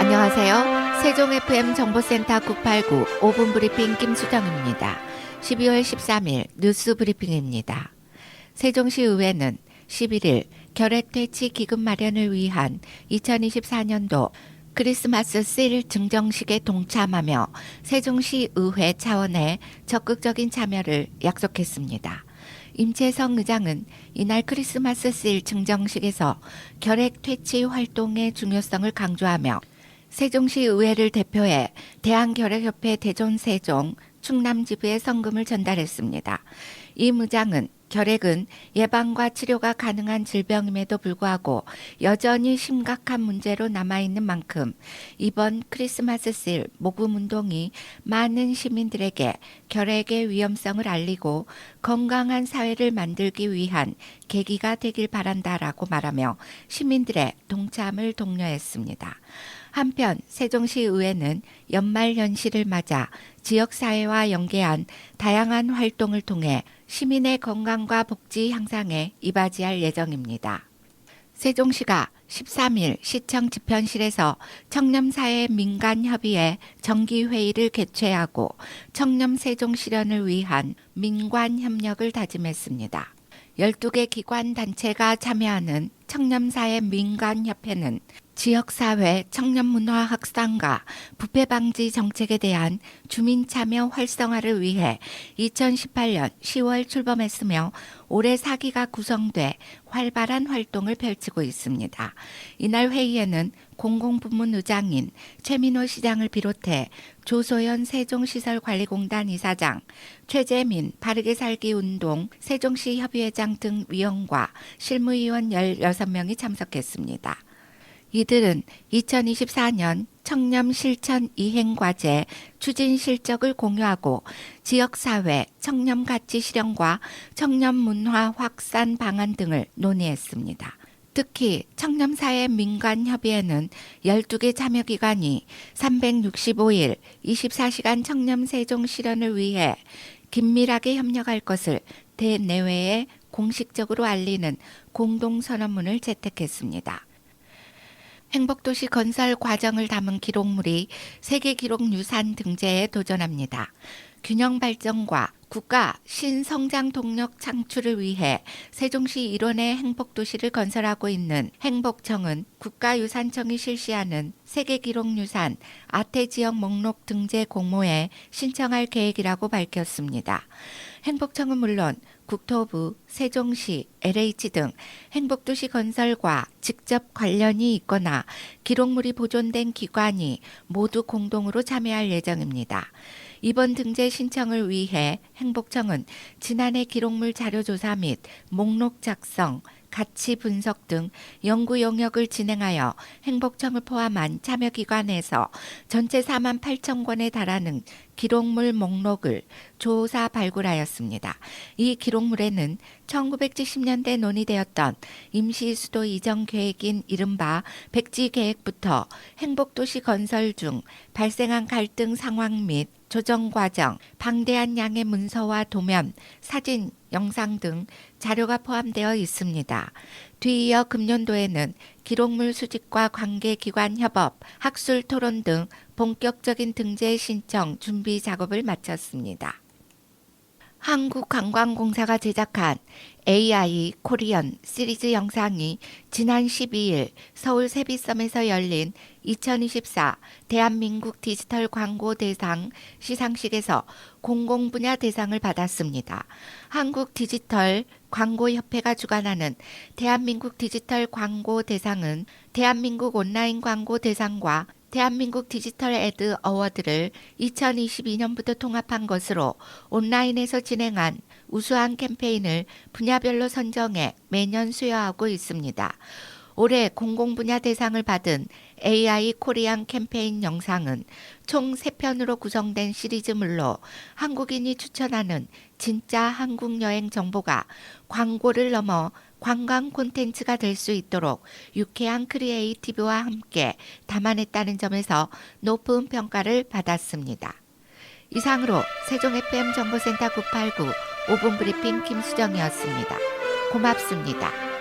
안녕하세요. 세종 FM 정보센터 989 5분 브리핑 김수정입니다. 12월 13일 뉴스 브리핑입니다. 세종시 의회는 11일 결핵 퇴치 기금 마련을 위한 2024년도 크리스마스 씰 증정식에 동참하며 세종시 의회 차원의 적극적인 참여를 약속했습니다. 임채성 의장은 이날 크리스마스 씰 증정식에서 결핵 퇴치 활동의 중요성을 강조하며 세종시 의회를 대표해 대한결핵협회 대전세종 충남지부에 성금을 전달했습니다. 이 의장은 결핵은 예방과 치료가 가능한 질병임에도 불구하고 여전히 심각한 문제로 남아있는 만큼 이번 크리스마스 씰 모금 운동이 많은 시민들에게 결핵의 위험성을 알리고 건강한 사회를 만들기 위한 계기가 되길 바란다라고 말하며 시민들의 동참을 독려했습니다. 한편 세종시 의회는 연말 연시를 맞아 지역사회와 연계한 다양한 활동을 통해 시민의 건강과 복지 향상에 이바지할 예정입니다. 세종시가 13일 시청 집현실에서 청렴사회 민간협의회 정기회의를 개최하고 청렴 세종 실현을 위한 민관협력을 다짐했습니다. 12개 기관 단체가 참여하는 청렴사회 민간협회는 지역사회 청년문화 확산과 부패 방지 정책에 대한 주민 참여 활성화를 위해 2018년 10월 출범했으며 올해 사기가 구성돼 활발한 활동을 펼치고 있습니다. 이날 회의에는 공공부문 의장인 최민호 시장을 비롯해 조소연 세종시설관리공단 이사장, 최재민 바르게 살기 운동 세종시 협의회장 등 위원과 실무위원 16명이 참석했습니다. 이들은 2024년 청렴 실천 이행 과제 추진 실적을 공유하고 지역사회 청렴 가치 실현과 청렴 문화 확산 방안 등을 논의했습니다. 특히 청렴사회 민간협의회는 12개 참여기관이 365일 24시간 청렴 세종 실현을 위해 긴밀하게 협력할 것을 대내외에 공식적으로 알리는 공동선언문을 채택했습니다. 행복도시 건설 과정을 담은 기록물이 세계 기록 유산 등재에 도전합니다. 균형 발전과 국가 신성장 동력 창출을 위해 세종시 일원의 행복도시를 건설하고 있는 행복청은 국가유산청이 실시하는 세계기록유산 아태 지역 목록 등재 공모에 신청할 계획이라고 밝혔습니다. 행복청은 물론 국토부, 세종시, LH 등 행복도시 건설과 직접 관련이 있거나 기록물이 보존된 기관이 모두 공동으로 참여할 예정입니다. 이번 등재 신청을 위해 행복청은 지난해 기록물 자료 조사 및 목록 작성, 가치 분석 등 연구 용역을 진행하여 행복청을 포함한 참여기관에서 전체 4만 8천 권에 달하는 기록물 목록을 조사 발굴하였습니다. 이 기록물에는 1970년대 논의되었던 임시 수도 이전 계획인 이른바 백지 계획부터 행복도시 건설 중 발생한 갈등 상황 및 조정 과정, 방대한 양의 문서와 도면, 사진, 영상 등 자료가 포함되어 있습니다. 뒤이어 금년도에는 기록물 수집과 관계기관 협업, 학술 토론 등 본격적인 등재 신청 준비 작업을 마쳤습니다. 한국관광공사가 제작한 AI 코리언 시리즈 영상이 지난 12일 서울 세비섬에서 열린 2024 대한민국 디지털 광고 대상 시상식에서 공공 분야 대상을 받았습니다. 한국 디지털 광고협회가 주관하는 대한민국 디지털 광고 대상은 대한민국 온라인 광고 대상과 대한민국 디지털 애드 어워드를 2022년부터 통합한 것으로 온라인에서 진행한 우수한 캠페인을 분야별로 선정해 매년 수여하고 있습니다. 올해 공공 분야 대상을 받은 AI 코리안 캠페인 영상은 총 3편으로 구성된 시리즈물로 한국인이 추천하는 진짜 한국 여행 정보가 광고를 넘어 관광 콘텐츠가 될 수 있도록 유쾌한 크리에이티브와 함께 담아냈다는 점에서 높은 평가를 받았습니다. 이상으로 세종 FM 정보센터 989 5분 브리핑 김수정이었습니다. 고맙습니다.